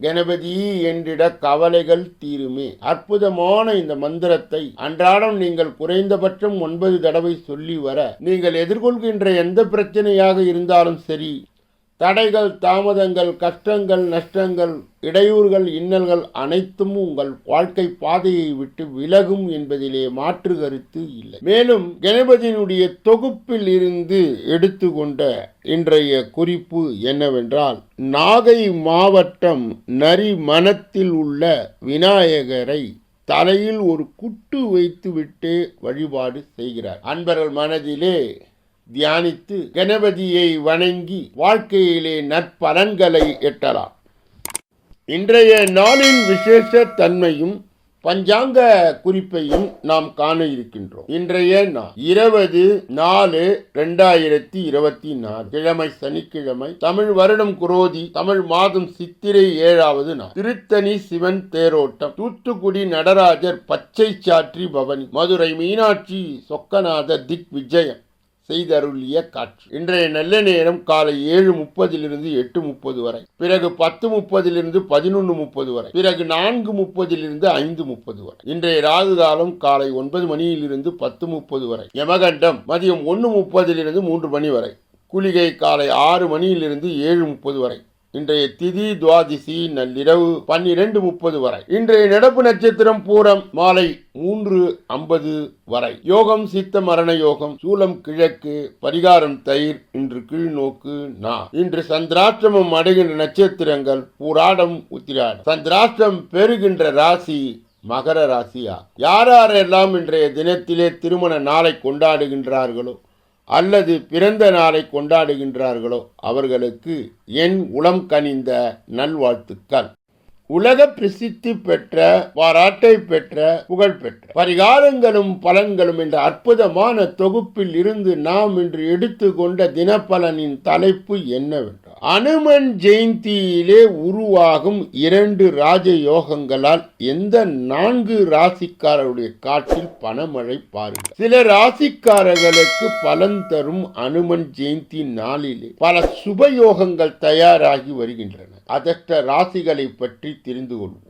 கணபதி என்றிட கவலைகள் தீருமே. அற்புதமான இந்த மந்திரத்தை அன்றாடம் நீங்கள் குறைந்தபட்சம் ஒன்பது தடவை சொல்லி வர நீங்கள் எதிர்கொள்கின்ற எந்த பிரச்சனையாக இருந்தாலும் சரி தடைகள் தாமதங்கள் கஷ்டங்கள் நஷ்டங்கள் இடையூறுகள் இன்னல்கள் அனைத்தும் உங்கள் வாழ்க்கை பாதையை விட்டு விலகும் என்பதிலே மாற்று கருத்து இல்லை. மேலும் கணபதியினுடைய தொகுப்பில் இருந்து எடுத்துக்கொண்ட இன்றைய குறிப்பு என்னவென்றால் நாகை மாவட்டம் நரிமணத்தில் உள்ள விநாயகரை தலையில் ஒரு குட்டு வைத்துவிட்டு வழிபாடு செய்கிறார். அன்பர்கள் மனதிலே தியானித்து கணபதியை வணங்கி வாழ்க்கையிலே நற்பலன்களை எட்டலாம். இன்றைய நாளின் விசேஷ தன்மையும் பஞ்சாங்க குறிப்பையும் நாம் காண இருக்கின்றோம். இன்றைய நாள் இருபது நாலு ரெண்டாயிரத்தி இருபத்தி நாலு கிழமை சனிக்கிழமை தமிழ் வருடம் குரோதி தமிழ் மாதம் சித்திரை ஏழாவது நாள். திருத்தணி சிவன் தேரோட்டம் தூத்துக்குடி நடராஜர் பச்சை சாற்றி பவனி மதுரை மீனாட்சி சொக்கநாத திக் விஜயம் செய்தருளிய காட்சி. இன்றைய நல்ல நேரம் காலை ஏழு முப்பதிலிருந்து எட்டு முப்பது வரை. பிறகு பத்து முப்பதிலிருந்து பதினொன்று முப்பது வரை. பிறகு நான்கு முப்பதிலிருந்து ஐந்து முப்பது வரை. இன்றைய ராகு காலம் காலை ஒன்பது மணியிலிருந்து பத்து முப்பது வரை. யமகண்டம் மதியம் ஒன்று முப்பதிலிருந்து மூன்று மணி வரை. குளிகை காலை ஆறு மணியிலிருந்து ஏழு முப்பது வரை. இன்றைய திதி துவாதிசி நள்ளிரவு பன்னிரண்டு முப்பது வரை. இன்றைய நடப்பு நட்சத்திரம் பூரம் மாலை மூன்று ஐம்பது வரை. யோகம் சித்த மரண யோகம் சூலம் கிழக்கு பரிகாரம் தயிர் இன்று கீழ் நோக்கு நா. இன்று சந்திராஷ்டிரமம் அடைகின்ற நட்சத்திரங்கள் பூராடம் உத்திராடம். சந்திராஷ்டிரம் பெறுகின்ற ராசி மகர ராசியா? யாரெல்லாம் இன்றைய தினத்திலே திருமண நாளை கொண்டாடுகின்றார்களோ அல்லது பிறந்த நாளை கொண்டாடுகின்றார்களோ அவர்களுக்கு என் உளம் கனிந்த நல்வாழ்த்துக்கள். உலக பிரசித்தி பெற்ற பாராட்டை பெற்ற புகழ் பெற்ற. பரிகாரங்களும் பலன்களும் என்ற அற்புதமான தொகுப்பில் இருந்து நாம் இன்று எடுத்துக்கொண்ட தினப்பலனின் தலைப்பு என்னவென்றால் அனுமன் ஜெயந்தியிலே உருவாகும் இரண்டு ராஜ யோகங்களால் எந்த நான்கு ராசிக்காரருடைய காட்டில் பணமழை பாருங்கள். சில ராசிக்காரர்களுக்கு பலன் தரும் அனுமன் ஜெயந்தி நாளிலே பல சுபயோகங்கள் தயாராகி வருகின்றன. அதற்ற ராசிகளை பற்றி தெரிந்து கொள்வோம்.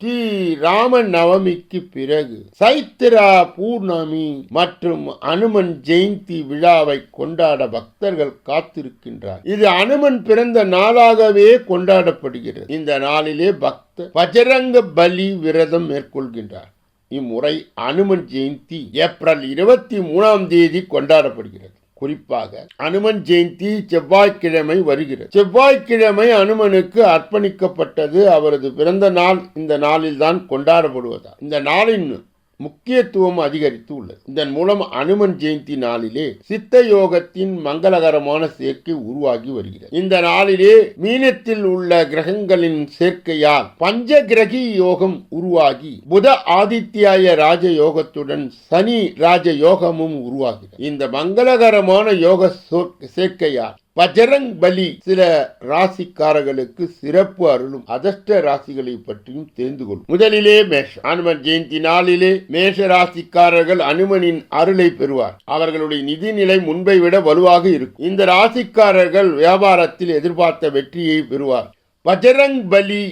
ஸ்ரீ ராம நவமிக்கு பிறகு சைத்திரா பூர்ணமி மற்றும் அனுமன் ஜெயந்தி விழாவை கொண்டாட பக்தர்கள் காத்திருக்கின்றார். இது அனுமன் பிறந்த நாளாகவே கொண்டாடப்படுகிறது. இந்த நாளிலே பக்தர் பஜரங்க பலி விரதம் மேற்கொள்கின்றார். இம்முறை அனுமன் ஜெயந்தி ஏப்ரல் இருபத்தி மூணாம் தேதி கொண்டாடப்படுகிறது. குறிப்பாக அனுமன் ஜெயந்தி செவ்வாய்க்கிழமை வருகிறது. செவ்வாய்க்கிழமை அனுமனுக்கு அர்ப்பணிக்கப்பட்டது அவரது பிறந்த நாள். இந்த நாளில் தான் கொண்டாடப்படுவதால். இந்த நாளின் முக்கியத்துவம் அதிகரித்து உள்ளது. இதன் மூலம் அனுமன் ஜெயந்தி நாளிலே சித்த யோகத்தின் மங்களகரமான சேர்க்கை உருவாகி வருகிறது. இந்த நாளிலே மீனத்தில் உள்ள கிரகங்களின் சேர்க்கையால் பஞ்ச கிரகி யோகம் உருவாகி புத ஆதித்யாய ராஜ யோகத்துடன் சனி ராஜ யோகமும் உருவாகிறது. இந்த மங்களகரமான யோக சோ- சேர்க்கையால் பஜரங் பலி சில ராசிக்காரர்களுக்கு சிறப்பு அருளும் அதிர்ஷ்ட ராசிகளை பற்றியும் தெரிந்து கொள்ளும். முதலிலே மேஷம் அனுமன் ஜெயந்தி நாளிலே மேஷ ராசிக்காரர்கள் அனுமனின் அருளை பெறுவார். அவர்களுடைய நிதிநிலை முன்பை விட வலுவாக இருக்கும். இந்த ராசிக்காரர்கள் வியாபாரத்தில் எதிர்பார்த்த வெற்றியை பெறுவார். பஜரங் பலி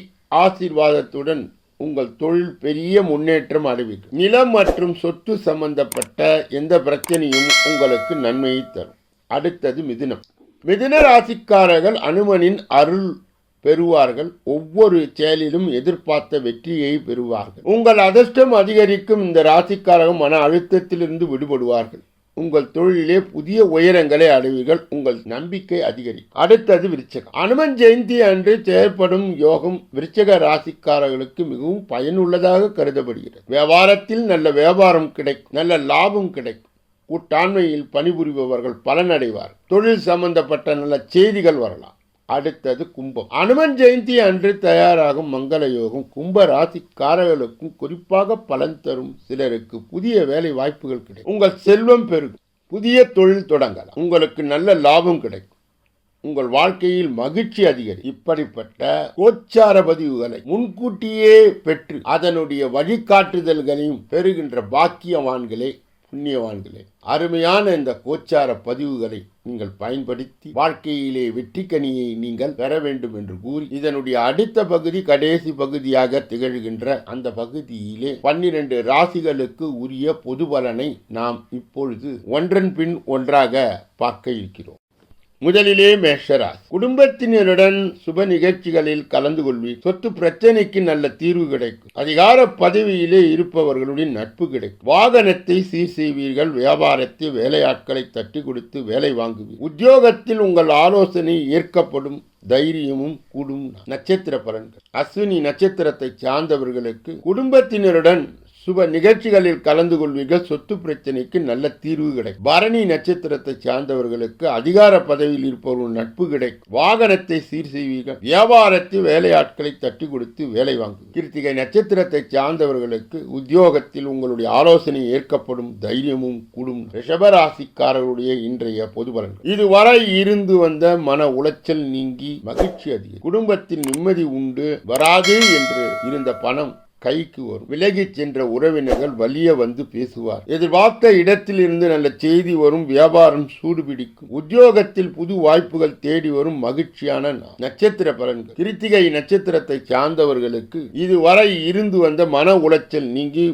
ஆசீர்வாதத்துடன் உங்கள் தொழில் பெரிய முன்னேற்றம் அறிவிக்கும் நிலம் மற்றும் சொத்து சம்பந்தப்பட்ட எந்த பிரச்சனையும் உங்களுக்கு நன்மையை தரும். அடுத்தது மிதுனம். மிதுன ராசிக்காரர்கள் அனுமனின் அருள் பெறுவார்கள். ஒவ்வொரு செயலிலும் எதிர்பார்த்த வெற்றியை பெறுவார்கள். உங்கள் அதிர்ஷ்டம் அதிகரிக்கும் இந்த ராசிக்காரர்கள் மன அழுத்தத்திலிருந்து விடுபடுவார்கள். உங்கள் தொழிலே புதிய உயரங்களை அடைவீர்கள். உங்கள் நம்பிக்கை அதிகரிக்கும். அடுத்தது விருச்சகம். அனுமன் ஜெயந்தி அன்று செயற்படும் யோகம் விருச்சக ராசிக்காரர்களுக்கு மிகவும் பயனுள்ளதாக கருதப்படுகிறது. வியாபாரத்தில் நல்ல வியாபாரம் கிடைக்கும். நல்ல லாபம் கிடைக்கும். கூட்டாண்மையில் பணிபுரிபவர்கள் பலனடைவார். தொழில் சம்பந்தப்பட்ட நல்ல செய்திகள் வரலாம். அடுத்தது கும்பம். அனுமன் ஜெயந்தி அன்று தயாராகும் மங்கள யோகம். கும்ப ராசிக்காரர்களுக்கும் குறிப்பாக பலன் தரும் சிலருக்கு புதிய வேலை வாய்ப்புகள் கிடைக்கும். உங்கள் செல்வம் பெருகும். புதிய தொழில் தொடங்கலாம். உங்களுக்கு நல்ல லாபம் கிடைக்கும். உங்கள் வாழ்க்கையில் மகிழ்ச்சி அதிகரி இப்படிப்பட்ட கோச்சார பதிவுகளை முன்கூட்டியே பெற்று அதனுடைய வழிகாட்டுதல்களையும் பெறுகின்ற பாக்கியவான்களே புண்ணியவான்களே அருமையான இந்த கோச்சார பதிவுகளை நீங்கள் பயன்படுத்தி வாழ்க்கையிலே வெற்றி கனியை நீங்கள் பெற வேண்டும் என்று கூறி இதனுடைய அடுத்த பகுதி கடைசி பகுதியாக திகழ்கின்ற அந்த பகுதியிலே பன்னிரண்டு ராசிகளுக்கு உரிய பொது பலனை நாம் இப்பொழுது ஒன்றன் பின் ஒன்றாக பார்க்க இருக்கிறோம். முதலிலே மேஷராசி. குடும்பத்தினருடன் சுப நிகழ்ச்சிகளில் கலந்து கொள்வி சொத்து பிரச்சனைக்கு நல்ல தீர்வு கிடைக்கும். அதிகார பதவியிலே இருப்பவர்களுடன் நட்பு கிடைக்கும். வாகனத்தை சீர் செய்வீர்கள். வியாபாரத்தை வேலையாட்களை தட்டி கொடுத்து வேலை வாங்குவீர்கள் உத்தியோகத்தில் உங்கள் ஆலோசனை ஏற்கப்படும். தைரியமும் கூடும். நட்சத்திர பலன்கள். அஸ்வினி நட்சத்திரத்தை சார்ந்தவர்களுக்கு குடும்பத்தினருடன் சுப நிகழ்ச்சிகளில் கலந்து கொள்வீர்கள். சொத்து பிரச்சனைக்கு நல்ல தீர்வு கிடைக்கும். பரணி நட்சத்திரத்தை சார்ந்தவர்களுக்கு அதிகார பதவியில் இருப்பவர்கள் நட்பு கிடைக்கும். வாகனத்தை சீர் செய்வீர்கள். வியாபாரத்தில் வேலையாட்களை தட்டி கொடுத்து வேலை வாங்கும் கிருத்திகை நட்சத்திரத்தை சார்ந்தவர்களுக்கு உத்தியோகத்தில் உங்களுடைய ஆலோசனை ஏற்கப்படும் தைரியமும் கூடும். ரிஷபராசிக்காரர்களுடைய இன்றைய பொது பலன்கள். இதுவரை இருந்து வந்த மன உளைச்சல் நீங்கி மகிழ்ச்சி அதிகம். குடும்பத்தில் நிம்மதி உண்டு. வராது என்று இருந்த பணம் கைக்கு வரும். விலகி சென்ற உறவினர்கள் வலிய வந்து பேசுவார். எதிர்பார்த்த இடத்தில் இருந்து நல்ல செய்தி வரும் வியாபாரம் சூடுபிடிக்கும் உத்தியோகத்தில் புது வாய்ப்புகள் தேடி வரும் மகிழ்ச்சியான நட்சத்திர பலன்கள். கிருத்திகை நட்சத்திரத்தை சார்ந்தவர்களுக்கு இதுவரை இருந்து வந்த மன உளைச்சல் நீங்கி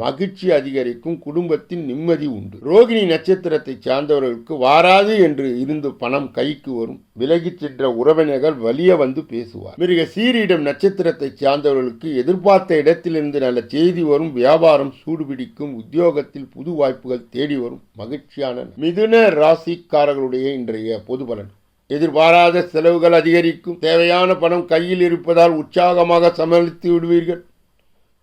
மகிழ்ச்சி அதிகரிக்கும் குடும்பத்தின் நிம்மதி உண்டு. ரோகிணி நட்சத்திரத்தை சார்ந்தவர்களுக்கு வாராது என்று இருந்து பணம் கைக்கு வரும். விலகிச் சென்ற உறவினர்கள் வலிய வந்து பேசுவார். மிருக சீரிடம் நட்சத்திரத்தை சார்ந்தவர்களுக்கு எதிர்பார்த்த இடத்திலிருந்து நல்ல செய்தி வரும். வியாபாரம் சூடுபிடிக்கும். உத்தியோகத்தில் புது வாய்ப்புகள் தேடி வரும். மகிழ்ச்சியான மிதுன ராசிக்காரர்களுடைய இன்றைய பொது பலன். எதிர்பாராத செலவுகள் அதிகரிக்கும். தேவையான பணம் கையில் இருப்பதால் உற்சாகமாக சமாளித்து விடுவீர்கள்.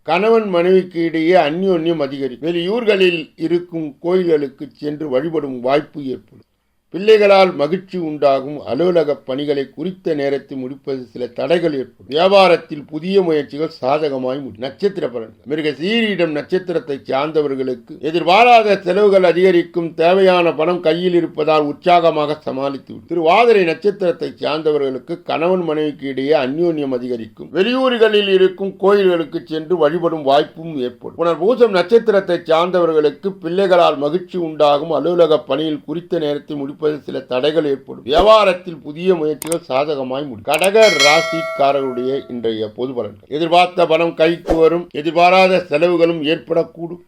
கணவன் மனைவிக்கு இடையே அந்யோன்யம் அதிகரிக்கும். வெளியூர்களில் இருக்கும் கோயில்களுக்கு சென்று வழிபடும் வாய்ப்பு ஏற்படும். பிள்ளைகளால் மகிழ்ச்சி உண்டாகும் அலுவலக பணிகளை குறித்த நேரத்தில் முடிப்பது சில தடைகள் ஏற்படும். வியாபாரத்தில் புதிய முயற்சிகள் சாதகமாய் முடியும். நட்சத்திர பலன்கள். மிருக சீரியிடம் நட்சத்திரத்தை சார்ந்தவர்களுக்கு எதிர்பாராத செலவுகள் அதிகரிக்கும் தேவையான பணம் கையில் இருப்பதால் உற்சாகமாக சமாளித்து திருவாதிரை நட்சத்திரத்தை சார்ந்தவர்களுக்கு கணவன் மனைவிக்கு இடையே அந்யோன்யம் அதிகரிக்கும். வெளியூர்களில் இருக்கும் கோயில்களுக்கு சென்று வழிபடும் வாய்ப்பும் ஏற்படும். புனர்பூசம் நட்சத்திரத்தை சார்ந்தவர்களுக்கு பிள்ளைகளால் மகிழ்ச்சி உண்டாகும் அலுவலக பணியில் குறித்த நேரத்தில் முடிப்பது சில தடைகள் ஏற்படும். வியாபாரத்தில் புதிய முயற்சிகள் சாதகமாய் முடியும். கடக ராசிக்காரர்களுடைய இன்றைய பொது பலன்கள். எதிர்பார்த்த பணம் கைக்கு வரும். எதிர்பாராத செலவுகளும் ஏற்படக்கூடும்.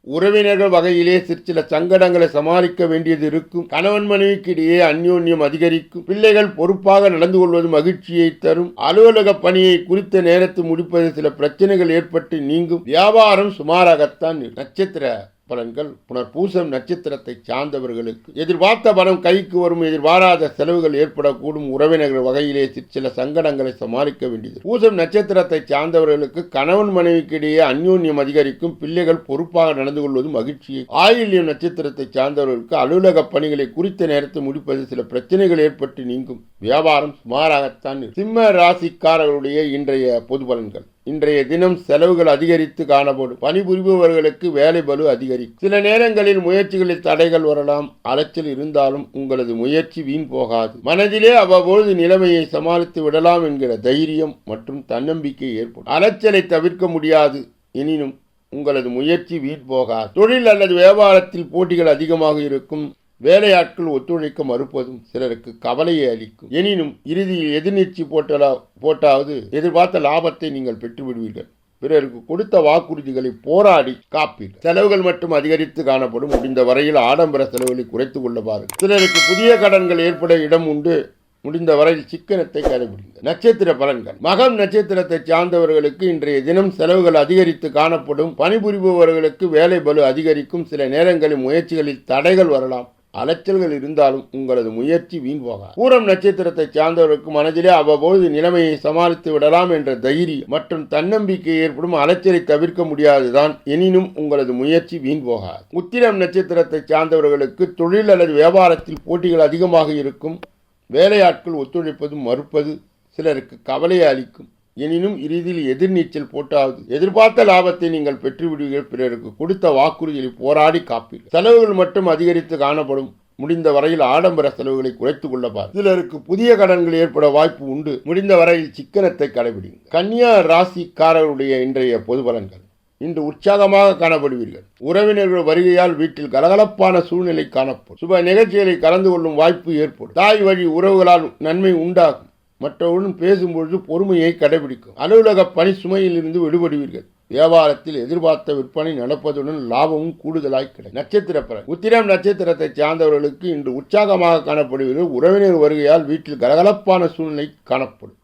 உறவினர்கள் வகையிலே சிற்சில சங்கடங்களை சமாளிக்க வேண்டியது இருக்கும். கணவன் மனைவிக்கு இடையே அந்யோன்யம் அதிகரிக்கும். பிள்ளைகள் பொறுப்பாக நடந்து கொள்வது மகிழ்ச்சியை தரும். அலுவலக பணியை குறித்த நேரத்தில் முடிப்பது சில பிரச்சனைகள் ஏற்பட்டு நீங்கும். வியாபாரம் சுமாராகத்தான் நட்சத்திர பலன்கள். புனர்பூசம் நட்சத்திரத்தை சார்ந்தவர்களுக்கு எதிர்பார்த்த பலம் கைக்கு வரும் எதிர்பாராத செலவுகள் ஏற்படக்கூடும். உறவினர்கள் வகையிலே சில சங்கடங்களை சமாளிக்க வேண்டியது. பூசம் நட்சத்திரத்தை சார்ந்தவர்களுக்கு கணவன் மனைவிக்கு இடையே அந்யோன்யம் அதிகரிக்கும். பிள்ளைகள் பொறுப்பாக நடந்து கொள்வது மகிழ்ச்சியை ஆயில்யம் நட்சத்திரத்தை சார்ந்தவர்களுக்கு அலுவலக பணிகளை குறித்த நேரத்தில் முடிப்பது சில பிரச்சனைகள் ஏற்பட்டு நீங்கும். வியாபாரம் சுமாராகத்தான் சிம்ம ராசிக்காரர்களுடைய இன்றைய பொது பலன்கள். இன்றைய தினம் செலவுகள் அதிகரித்து காணப்படும். பணிபுரிபவர்களுக்கு வேலை பலு அதிகரிக்கும். சில நேரங்களில் முயற்சிகளில் தடைகள் வரலாம். அலைச்சல் இருந்தாலும் உங்களது முயற்சி வீண் போகாது. மனதிலே அவ்வப்பொழுது நிலைமையை சமாளித்து விடலாம் என்கிற தைரியம் மற்றும் தன்னம்பிக்கை ஏற்படும். அலைச்சலை தவிர்க்க முடியாது. எனினும் உங்களது முயற்சி வீண் போகாது. தொழில் அல்லது வியாபாரத்தில் போட்டிகள் அதிகமாக இருக்கும். வேலையாட்கள் ஒத்துழைக்க மறுப்பதும் சிலருக்கு கவலையை அளிக்கும். எனினும் இறுதியில் எதிர்நீச்சி போட்டலா போட்டாவது எதிர்பார்த்த லாபத்தை நீங்கள் பெற்றுவிடுவீர்கள். பிறருக்கு கொடுத்த வாக்குறுதிகளை போராடி காப்பீடு செலவுகள் மட்டும் அதிகரித்து காணப்படும். முடிந்த வரையில் ஆடம்பர செலவுகளை குறைத்துக் கொள்ள பாருங்கள். சிலருக்கு புதிய கடன்கள் ஏற்பட இடம் உண்டு. முடிந்த வரையில் சிக்கனத்தை கடைபிடிங்க நட்சத்திர பலன்கள். மகம் நட்சத்திரத்தை சார்ந்தவர்களுக்கு இன்றைய தினம் செலவுகள் அதிகரித்து காணப்படும். பணிபுரிபவர்களுக்கு வேலை பலு அதிகரிக்கும். சில நேரங்களில் முயற்சிகளில் தடைகள் வரலாம். அலைச்சல்கள் இருந்தாலும் உங்களது முயற்சி வீண் போகாது. பூரம் நட்சத்திரத்தை சார்ந்தவர்களுக்கு மனதிலே அவ்வப்பொழுது நிலைமையை சமாளித்து விடலாம் என்ற தைரியம் மற்றும் தன்னம்பிக்கை ஏற்படும் அலைச்சலை தவிர்க்க முடியாதுதான். எனினும் உங்களது முயற்சி வீண் போகாது. உத்திரம் நட்சத்திரத்தை சார்ந்தவர்களுக்கு தொழில் அல்லது வியாபாரத்தில் போட்டிகள் அதிகமாக இருக்கும். வேலையாட்கள் ஒத்துழைப்பதும் மறுப்பது சிலருக்கு கவலையை அளிக்கும். எனினும் இறுதியில் எதிர்நீச்சல் போட்டாவது எதிர்பார்த்த லாபத்தை நீங்கள் பெற்றுவிடுவீர்கள். பிறருக்கு கொடுத்த வாக்குறுதிகளை போராடி காப்பீர்கள் செலவுகள் மட்டும் அதிகரித்து காணப்படும். முடிந்த வரையில் ஆடம்பர செலவுகளை குறைத்துக் கொள்ளப்பார். சிலருக்கு புதிய கடன்கள் ஏற்பட வாய்ப்பு உண்டு. முடிந்த வரையில் சிக்கனத்தை கடைபிடிங்க கன்னியா ராசிக்காரருடைய இன்றைய பொது பலன்கள். இன்று உற்சாகமாக காணப்படுவீர்கள். உறவினர்கள் வருகையால் வீட்டில் கலகலப்பான சூழ்நிலை காணப்படும். சுப நிகழ்ச்சிகளை கலந்து கொள்ளும் வாய்ப்பு ஏற்படும். தாய் வழி உறவுகளால் நன்மை உண்டாகும். மற்றவர்களும் பேசும்பொழுது பொறுமையை கடைபிடிக்கும். அலுவலக பணி சுமையிலிருந்து விடுபடுவீர்கள். வியாபாரத்தில் எதிர்பார்த்த விற்பனை நடப்பதுடன் லாபமும் கூடுதலாய் கிடைக்கும். நட்சத்திர பலன். உத்திரம் நட்சத்திரத்தை சார்ந்தவர்களுக்கு இன்று உற்சாகமாக காணப்படுவீர்கள். உறவினர் வருகையால் வீட்டில் கலகலப்பான சூழ்நிலை காணப்படும்.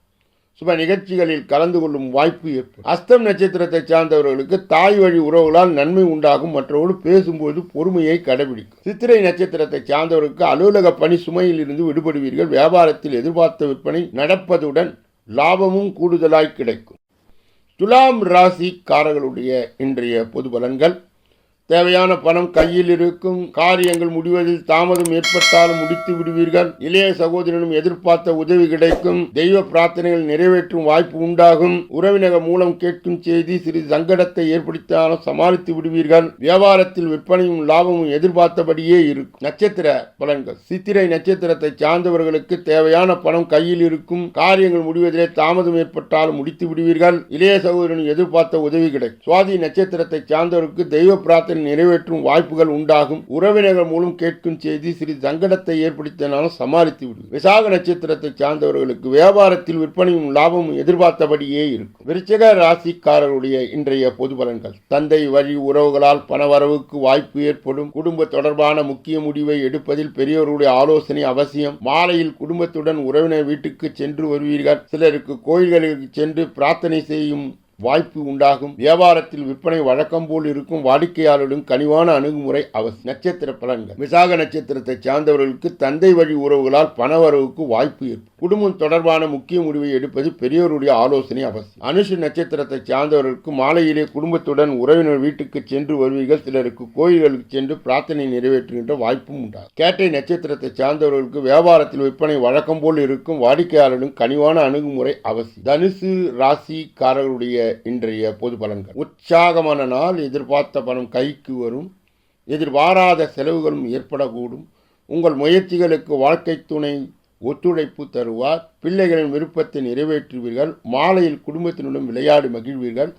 சுப நிகழ்ச்சிகளில் கலந்து கொள்ளும் வாய்ப்பு ஏற்படும். அஸ்தம் நட்சத்திரத்தை சார்ந்தவர்களுக்கு தாய் வழி உறவுகளால் நன்மை உண்டாகும். மற்றவர்கள் பேசும்போது பொறுமையை கடைபிடிக்கும். சித்திரை நட்சத்திரத்தை சார்ந்தவர்களுக்கு அலுவலக பணி சுமையில் இருந்து விடுபடுவீர்கள். வியாபாரத்தில் எதிர்பார்த்த விற்பனை நடப்பதுடன் லாபமும் கூடுதலாய் கிடைக்கும். துலாம் ராசிக்காரர்களுடைய இன்றைய பொது பலன்கள். தேவையான பணம் கையில் இருக்கும். காரியங்கள் முடிவதில் தாமதம் ஏற்பட்டாலும் முடித்து விடுவீர்கள். இளைய சகோதரனும் எதிர்பார்த்த உதவி கிடைக்கும். தெய்வ பிரார்த்தனைகள் நிறைவேற்றும் வாய்ப்பு உண்டாகும். உறவினர் மூலம் கேட்கும் செய்தி சிறிது சங்கடத்தை ஏற்படுத்தாலும் சமாளித்து விடுவீர்கள். வியாபாரத்தில் விற்பனையும் லாபமும் எதிர்பார்த்தபடியே இருக்கும். நட்சத்திர பலன்கள். சித்திரை நட்சத்திரத்தை சார்ந்தவர்களுக்கு தேவையான பணம் கையில் இருக்கும். காரியங்கள் முடிவதிலே தாமதம் ஏற்பட்டாலும் முடித்து விடுவீர்கள். இளைய சகோதரனும் எதிர்பார்த்த உதவி கிடைக்கும். சுவாதி நட்சத்திரத்தை சார்ந்தவருக்கு தெய்வ பிரார்த்தனை நிறைவேற்றும் வாய்ப்புகள் உண்டாகும். உறவினர்கள் மூலம் கேட்கும் செய்தி சிறிது சங்கடத்தை ஏற்படுத்தினாலும் சமாளித்து விடும் விசாக நட்சத்திரத்தை சார்ந்தவர்களுக்கு வியாபாரத்தில் விற்பனையும் லாபமும் எதிர்பார்த்தபடியே இருக்கும். விருச்சக ராசிக்காரருடைய இன்றைய பொது பலன்கள். தந்தை வழி உறவுகளால் பணவரவுக்கு வாய்ப்பு ஏற்படும். குடும்ப தொடர்பான முக்கிய முடிவை எடுப்பதில் பெரியவருடைய ஆலோசனை அவசியம். மாலையில் குடும்பத்துடன் உறவினர் வீட்டுக்கு சென்று வருவீர்கள். சிலருக்கு கோயில்களுக்கு சென்று பிரார்த்தனை செய்யும் வாய்ப்பு உண்டாகும். வியாபாரத்தில் விற்பனை வழக்கம் போல் இருக்கும் வாடிக்கையாளருடன் கனிவான அணுகுமுறை அவசியம் நட்சத்திர பலன்கள். விசாக நட்சத்திரத்தை சார்ந்தவர்களுக்கு தந்தை வழி உறவுகளால் பணவரவுக்கு வாய்ப்பு ஏற்படும் குடும்பம் தொடர்பான முக்கிய முடிவை எடுப்பது பெரியோருடைய ஆலோசனை அவசியம். அனுஷ நட்சத்திரத்தை சார்ந்தவர்களுக்கு மாலையிலே குடும்பத்துடன் உறவினர் வீட்டுக்கு சென்று வருவீர்கள். சிலருக்கு கோயில்களுக்கு சென்று பிரார்த்தனை நிறைவேற்றுகின்ற வாய்ப்பும் உண்டாகும். கேட்டை நட்சத்திரத்தை சார்ந்தவர்களுக்கு வியாபாரத்தில் விற்பனை வழக்கம் போல் இருக்கும் வாடிக்கையாளரிடம் கனிவான அணுகுமுறை அவசியம். தனுசு ராசிக்காரர்களுடைய இன்றைய பொது பலன்கள். உற்சாகமான நாள் எதிர்பார்த்த பணம் கைக்கு வரும். எதிர்பாராத செலவுகளும் ஏற்படக்கூடும். உங்கள் முயற்சிகளுக்கு வாழ்க்கை துணை ஒத்துழைப்பு தருவார். பிள்ளைகளின் விருப்பத்தை நிறைவேற்றுவீர்கள். மாலையில் குடும்பத்தினுடன் விளையாடி மகிழ்வீர்கள்.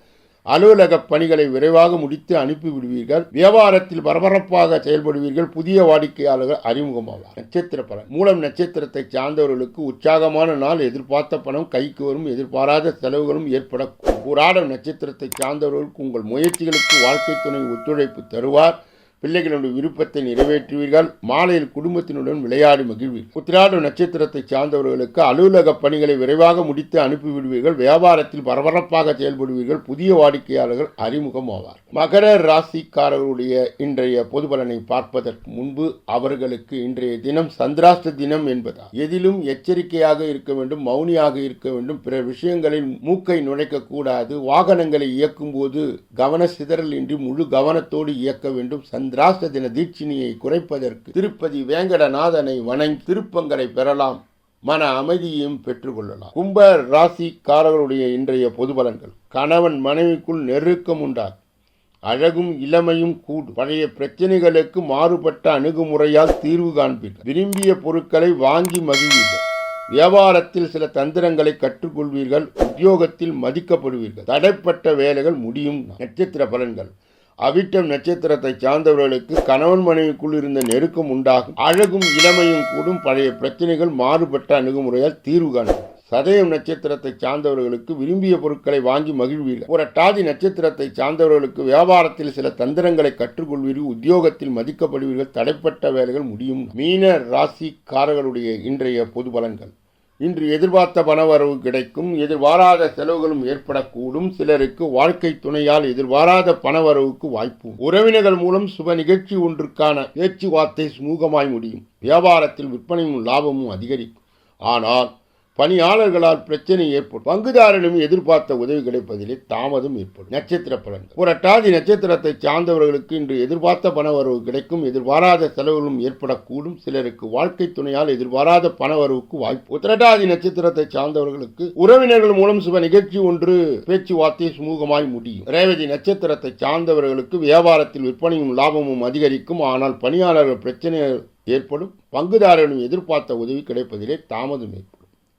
அலுவலக பணிகளை விரைவாக முடித்து அனுப்பிவிடுவீர்கள். வியாபாரத்தில் பரபரப்பாக செயல்படுவீர்கள். புதிய வாடிக்கையாளர்கள் அறிமுகமாவார். நட்சத்திர பலன். மூலம் நட்சத்திரத்தை சார்ந்தவர்களுக்கு உற்சாகமான நாள் எதிர்பார்த்த பணம் கைக்கு வரும் எதிர்பாராத செலவுகளும் ஏற்படக்கூடும் போராடம் நட்சத்திரத்தை சார்ந்தவர்களுக்கு உங்கள் முயற்சிகளுக்கு வாழ்க்கை துணை ஒத்துழைப்பு தருவார். பிள்ளைகளுடைய விருப்பத்தை நிறைவேற்றுவீர்கள். மாலையில் குடும்பத்தினுடன் விளையாடி மகிழ்வீர்கள். உத்திராட நட்சத்திரத்தை சார்ந்தவர்களுக்கு அலுவலக பணிகளை விரைவாக முடித்து அனுப்பிவிடுவீர்கள். வியாபாரத்தில் பரபரப்பாக செயல்படுவீர்கள். புதிய வாடிக்கையாளர்கள் அறிமுகம் ஆவார் மகர ராசிக்காரர்களுடைய இன்றைய பொது பலனை பார்ப்பதற்கு முன்பு அவர்களுக்கு இன்றைய தினம் சந்திராஷ்ட தினம் என்பதால் எதிலும் எச்சரிக்கையாக இருக்க வேண்டும் மௌனியாக இருக்க வேண்டும். பிற விஷயங்களில் மூக்கை நுழைக்க கூடாது வாகனங்களை இயக்கும் போது கவன சிதறல் இன்றி முழு கவனத்தோடு இயக்க வேண்டும். சந்திராஷ்ட தின தீட்சிணியை குறைப்பதற்கு திருப்பதி வேங்கடநாதனை வணங்கி திருப்பங்களை பெறலாம். மன அமைதியையும் பெற்றுக்கொள்ளலாம். கும்ப ராசிக்காரர்களுடைய இன்றைய பொது பலன்கள். கணவன் மனைவிக்குள் நெருக்கம் உண்டாகும். அழகும் இளமையும் கூடு பழைய பிரச்சனைகளுக்கு மாறுபட்ட அணுகுமுறையால் தீர்வு காண்பீர்கள். விரும்பிய பொருட்களை வாங்கி மகிழ்வீர்கள். வியாபாரத்தில் சில தந்திரங்களை கற்றுக்கொள்வீர்கள். உத்தியோகத்தில் மதிக்கப்படுவீர்கள். தடைப்பட்ட வேலைகள் முடியும். நட்சத்திர பலன்கள். அவிட்டம் நட்சத்திரத்தை சார்ந்தவர்களுக்கு கணவன் மனைவிக்குள் இருந்த நெருக்கம் உண்டாகும். அழகும் இளமையும் கூடும் பழைய பிரச்சனைகள் மாறுபட்ட அணுகுமுறையால் தீர்வு காணும். சதயம் நட்சத்திரத்தை சார்ந்தவர்களுக்கு விரும்பிய பொருட்களை வாங்கி மகிழ்வீர்கள். ஒரு அட்டாதி நட்சத்திரத்தை சார்ந்தவர்களுக்கு வியாபாரத்தில் சில தந்திரங்களை கற்றுக்கொள்வீர்கள். உத்தியோகத்தில் மதிக்கப்படுவீர்கள். தடைப்பட்ட வேலைகள் முடியும். மீன ராசிக்காரர்களுடைய இன்றைய பொது பலன்கள். இன்று எதிர்பார்த்த பணவரவு கிடைக்கும் எதிர்பாராத செலவுகளும் ஏற்படக்கூடும் சிலருக்கு வாழ்க்கை துணையால் எதிர்பாராத பணவரவுக்கு வாய்ப்பு. உறவினர்கள் மூலம் சுப நிகழ்ச்சி ஒன்றுக்கான பேச்சுவார்த்தை சுமூகமாய் முடியும். வியாபாரத்தில் விற்பனையும் லாபமும் அதிகரிக்கும். ஆனால் பணியாளர்களால் பிரச்சனை ஏற்படும். பங்குதாரனும் எதிர்பார்த்த உதவி கிடைப்பதிலே தாமதம் ஏற்படும். நட்சத்திர பலன்கள். புரட்டாதி நட்சத்திரத்தை சார்ந்தவர்களுக்கு இன்று எதிர்பார்த்த பணவரவு கிடைக்கும். எதிர்பாராத செலவுகளும் ஏற்படக்கூடும். சிலருக்கு வாழ்க்கை துணையால் எதிர்பாராத பணவரவுக்கு வாய்ப்பு. உத்திரட்டாதி நட்சத்திரத்தை சார்ந்தவர்களுக்கு உறவினர்கள் மூலம் சுப நிகழ்ச்சி ஒன்று பேச்சுவார்த்தை சுமூகமாய் முடியும். ரேவதி நட்சத்திரத்தை சார்ந்தவர்களுக்கு வியாபாரத்தில் விற்பனையும் லாபமும் அதிகரிக்கும். ஆனால் பணியாளர்கள் பிரச்சனை ஏற்படும். பங்குதாரர்களும் எதிர்பார்த்த உதவி கிடைப்பதிலே தாமதம் ஏற்படும்.